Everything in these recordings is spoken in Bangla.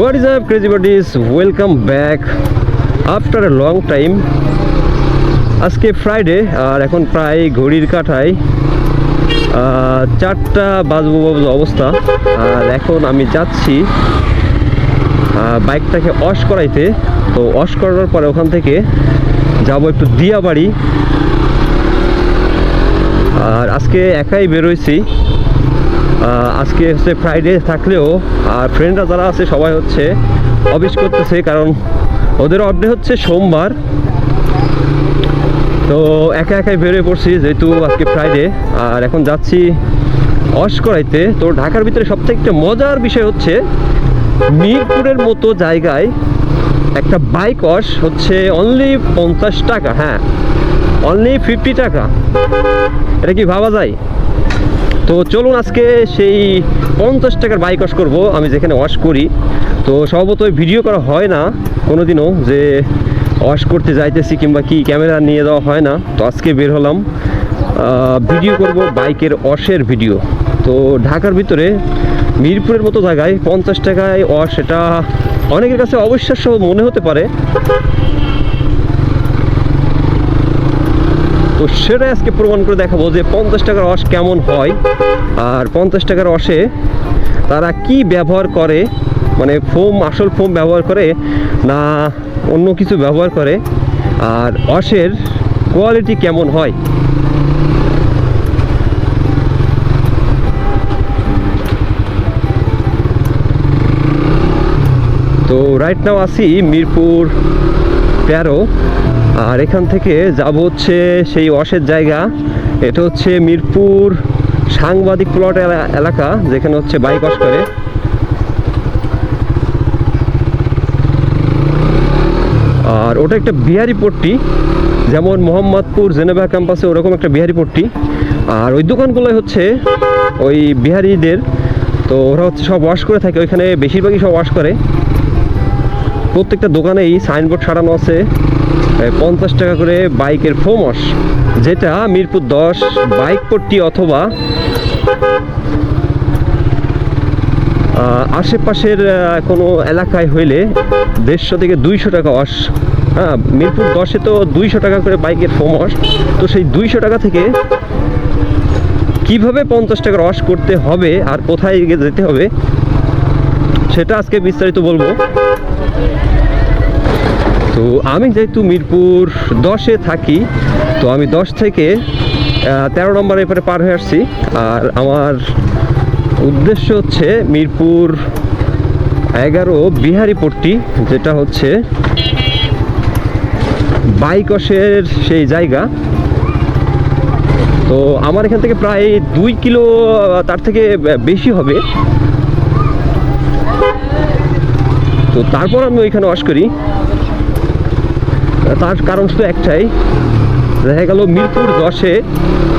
What is up, crazy buddies? Welcome back after a long time. আজকে ফ্রাইডে আর এখন প্রায় ঘড়ির কাঠায় চারটা বাজবো বাজবো অবস্থা আর এখন আমি যাচ্ছি বাইকটাকে অশ করাইতে তো অশ করানোর পরে ওখান থেকে যাব একটু দিয়াবাড়ি আর আজকে একাই বেরোইছি আজকে হচ্ছে ফ্রাইডে থাকলেও, আর ফ্রেন্ডরা যারা আছে, সবাই হচ্ছে অফিস করতেছে, কারণ ওদের অফডে হচ্ছে সোমবার। তো একা একাই বেরিয়ে পড়ছি, যেহেতু আজকে ফ্রাইডে আর এখন যাচ্ছি অস করাইতে। তো ঢাকার ভিতরে সবথেকে একটা মজার বিষয় হচ্ছে, মিরপুরের মতো জায়গায় একটা বাইক অস হচ্ছে অনলি পঞ্চাশ টাকা হ্যাঁ অনলি ফিফটি টাকা। এটা কি ভাবা যায়? তো চলুন আজকে সেই পঞ্চাশ টাকার বাইক ওয়াশ করব, আমি যেখানে ওয়াশ করি। তো স্বভাবত ভিডিও করা হয় না, কোনোদিনও যে ওয়াশ করতে যাইতেছি কিংবা কি ক্যামেরা নিয়ে যাওয়া হয় না। তো আজকে বের হলাম ভিডিও করব বাইকের ওয়াশের ভিডিও তো ঢাকার ভিতরে মিরপুরের মতো জায়গায় পঞ্চাশ টাকায় ওয়াশ এটা অনেকের কাছে অবিশ্বাস্য মনে হতে পারে। তো সেটাই আজকে প্রমাণ করে দেখাবো যে পঞ্চাশ টাকার রস কেমন হয়। আর পঞ্চাশ টাকার রসে তারা কি ব্যবহার করে মানে ফোম, আসল ফোম ব্যবহার করে না অন্য কিছু ব্যবহার করে, আর অসের কোয়ালিটি কেমন হয়। তো রাইট নাও আসি মিরপুর তেরো। আর এখান থেকে যাব হচ্ছে সেই অসের জায়গা। এটা হচ্ছে মিরপুর সাংবাদিক প্লট এলাকা, যেখানে হচ্ছে বাইক অস করে। আর ওটা একটা বিহারি পট্টি, যেমন মোহাম্মদপুর জেনেভা ক্যাম্পাসে ওরকম একটা বিহারি পট্টি। আর ওই দোকানগুলোই হচ্ছে ওই বিহারিদের, তো ওরা হচ্ছে সব ওয়াশ করে থাকে, ওইখানে বেশিরভাগই সব ওয়াশ করে। প্রত্যেকটা দোকানেই সাইনবোর্ড সারানো আছে। পঞ্চাশ টাকা করে বাইকের ফোমস, যেটা মিরপুর দশ, বাইক পট্টি অথবা আশেপাশের কোনো এলাকায় হইলে দেড়শো থেকে দুইশো টাকা অস হ্যাঁ মিরপুর দশে তো দুইশো টাকা করে বাইকের ফোমস, তো সেই দুইশো টাকা থেকে কীভাবে পঞ্চাশ টাকা রস করতে হবে আর কোথায় যেতে হবে, সেটা আজকে বিস্তারিত বলব। তো আমি যেহেতু মিরপুর দশে থাকি, তো আমি দশ থেকে তেরো নম্বর এপারে পার হয়ে আসছি। আর আমার উদ্দেশ্য হচ্ছে মিরপুর এগারো বিহারি পট্টি যেটা হচ্ছে বাইকসের সেই জায়গা। তো আমার এখান থেকে প্রায় দুই কিলো, তার থেকে বেশি হবে। তো তারপর আমি ওইখানে ওয়াশ করি। তার কারণ শুধু একটাই। দেখা গেল মিরপুর দশে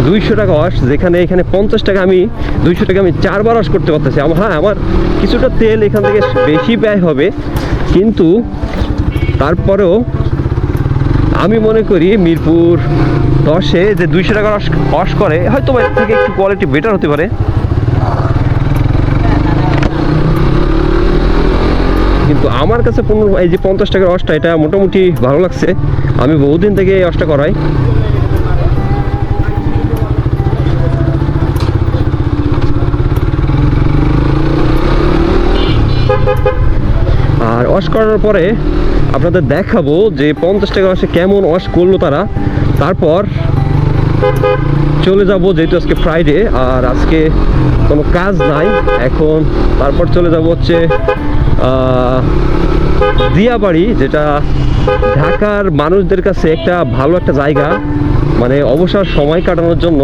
দুইশো টাকা ওয়াশ, যেখানে এখানে পঞ্চাশ টাকা আমি, দুইশো টাকা আমি চারবার ওয়াশ করতে পারতেছি। আমার হ্যাঁ আমার কিছুটা তেল এখান থেকে বেশি ব্যয় হবে। কিন্তু তারপরেও আমি মনে করি মিরপুর দশে যে দুইশো টাকা ওয়াশ করে হয়তো এর থেকে একটু কোয়ালিটি বেটার হতে পারে। কিন্তু আমার কাছে পনেরো, এই যে পঞ্চাশ টাকার অসটা, এটা মোটামুটি ভালো লাগছে। আমি বহুদিন থেকে এই অসটা করাই। আর ওয়াশ করার পরে আপনাদের দেখাবো যে পঞ্চাশ টাকা ওয়াশে কেমন ওয়াশ করল তারা। তারপর চলে যাব, যেহেতু আজকে ফ্রাইডে আর আজকে কোনো কাজ নাই। এখন তারপর চলে যাব হচ্ছে দিয়াবাড়ি যেটা ঢাকার মানুষদের কাছে একটা ভালো একটা জায়গা মানে অবসর সময় কাটানোর জন্য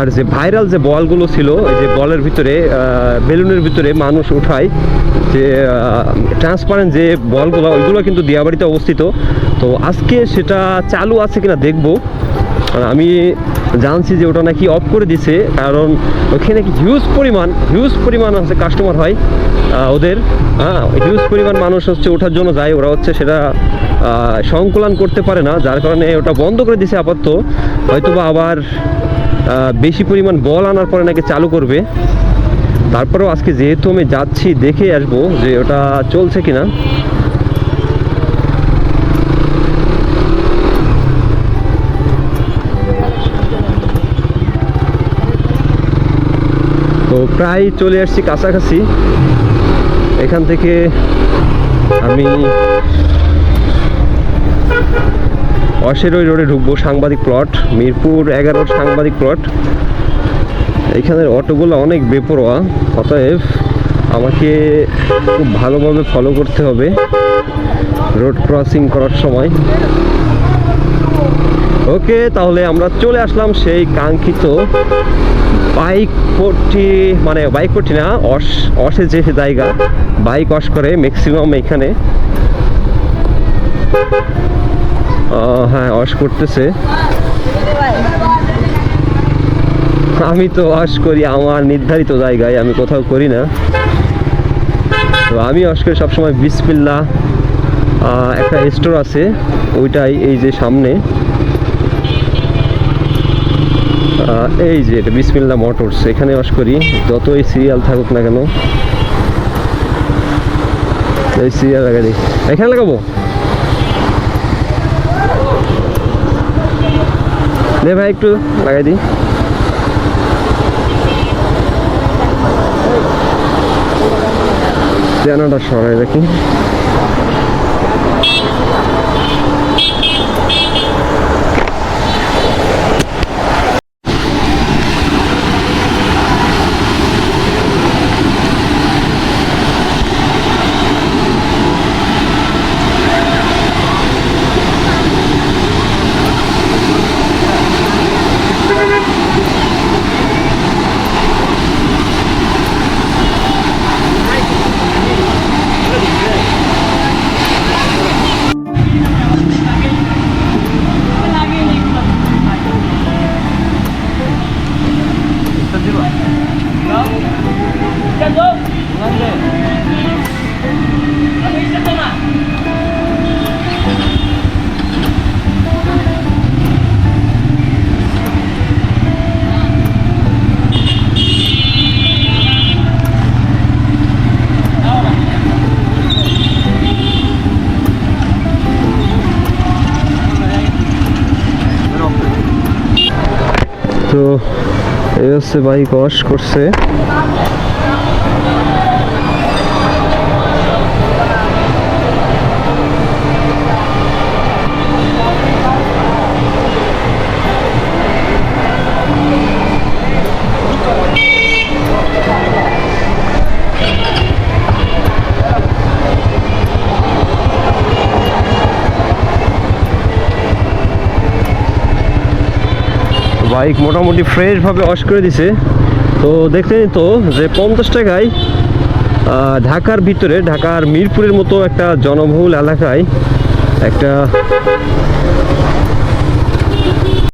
আর যে ভাইরাল যে বলগুলো ছিল, ওই যে বলের ভিতরে বেলুনের ভিতরে মানুষ উঠায়, যে ট্রান্সপারেন্ট যে বলগুলো, ওইগুলো কিন্তু দিয়াবাড়িতে অবস্থিত। তো আজকে সেটা চালু আছে কিনা দেখব। আমি জানছি যে ওটা নাকি অফ করে দিছে, কারণ ওখানে নাকি হিউজ পরিমাণ হিউজ পরিমাণ হচ্ছে কাস্টমার হয় ওদের। হ্যাঁ হিউজ পরিমাণ মানুষ হচ্ছে ওঠার জন্য যায়, ওরা হচ্ছে সেটা সংকলন করতে পারে না, যার কারণে ওটা বন্ধ করে দিছে আপাতত। হয়তোবা আবার বেশি পরিমাণ বল আনার পরে নাকি চালু করবে। তারপরেও আজকে যেহেতু আমি যাচ্ছি দেখে আসব যে ওটা চলছে কিনা। তো প্রায় চলে আসছি কাছাকাছি। এখান থেকে আমি অশেরই রোডে ঢুকবো, সাংবাদিক প্লট, মিরপুর এগারোর সাংবাদিক প্লট। এখানের অটোগুলো অনেক বেপরোয়া, অতএব আমাকে খুব ভালোভাবে ফলো করতে হবে রোড ক্রসিং করার সময়। ওকে, তাহলে আমরা চলে আসলাম সেই কাঙ্ক্ষিত বাইক পট্টি মানে বাইক পট্টি না, অস, অসে যে জায়গা বাইক অস করে ম্যাক্সিমাম এখানে। হ্যাঁ অস করতেছে। আমি তো অস করি আমার নির্ধারিত জায়গায় আমি কোথাও করি না। তো আমি অস করি সবসময় বিসমিল্লা আহ, একটা স্টোর আছে ওইটাই এই যে সামনে। এই যে এটা বিসমিল্লা মোটরস এখানে অস করি যতই সিরিয়াল থাকুক না কেন। এই সিরিয়াল দিই। এখানে লাগাবো? দে ভাই একটু লাগাই দিই। রাখি তো এই হচ্ছে বাইক ওয়াশ করছে। বাইক মোটামুটি ফ্রেশভাবে ওয়াশ করে দিছে। তো দেখতে তো যে পঞ্চাশ টাকায় ঢাকার ভিতরে, ঢাকার মিরপুরের মতো একটা জনবহুল এলাকায় একটা